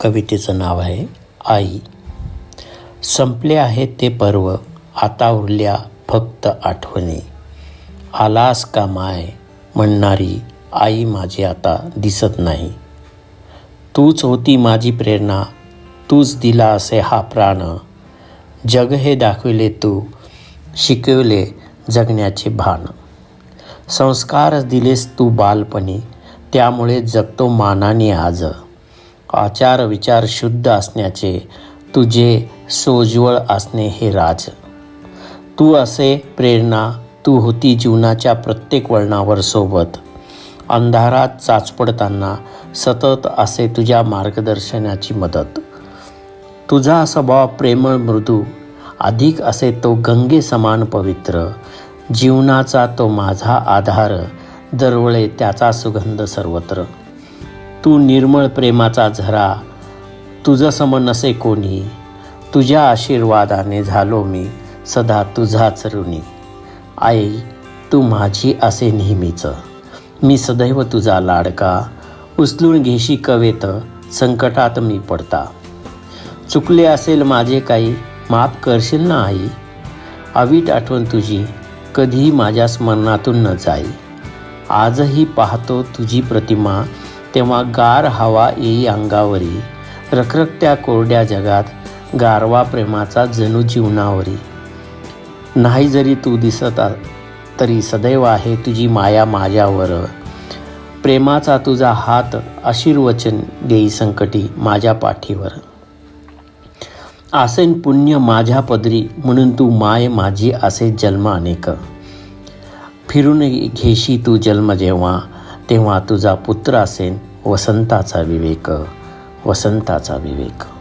कवितेचं नाव आहे आई संपले आहे ते पर्व आता उरल्या फक्त आठवणी. आलास का माय? म्हणणारी आई माझी आता दिसत नाही. तूच होती माझी प्रेरणा तूच दिला असे हा प्राण. जग हे दाखविले तू शिकवले जगण्याचे भान. संस्कारच दिलेस तू बालपणी त्यामुळे जगतो मानाने आज. आचार विचार शुद्ध असण्याचे तुझे सोज्वळ असणे हे राज. तू असे प्रेरणा तू होती जीवनाच्या प्रत्येक वळणावर सोबत. अंधारात चाचपडताना सतत असे तुझ्या मार्गदर्शनाची मदत. तुझा स्वभाव प्रेमळ मृदू अधिक असे तो गंगे समान पवित्र. जीवनाचा तो माझा आधार दरवळे त्याचा सुगंध सर्वत्र. तू निर्मळ प्रेमाचा झरा. तुझं सम नसे कोणी. तुझ्या आशीर्वादाने झालो मी सदा तुझाच ऋणी. आई तू माझी असे नेहमीच. मी सदैव तुझा लाडका. उचलून घेशी कवेत संकटात मी पडता. चुकले असेल माझे काही माफ करशील ना आई? अवीट आठवण तुझी कधीही माझ्या स्मरणातून न जाई. आजही पाहतो तुझी प्रतिमा तेव्हा गार हवा येई अंगावरी रखरखत्या कोरड्या जगात गारवा प्रेमाचा जणू जीवनावरी. नाही जरी तू दिसत आ- तरी सदैव आहे तुझी माया माझ्यावर. प्रेमाचा तुझा हात आशीर्वचन देई संकटी माझ्या पाठीवर. आसेन पुण्य माझ्या पदरी म्हणून तू माय माझी असे जन्म अनेक. फिरून घेशी तू जन्म जेव्हा तेव्हा तुझा पुत्र असेन वसंताचा विवेक वसंताचा विवेक.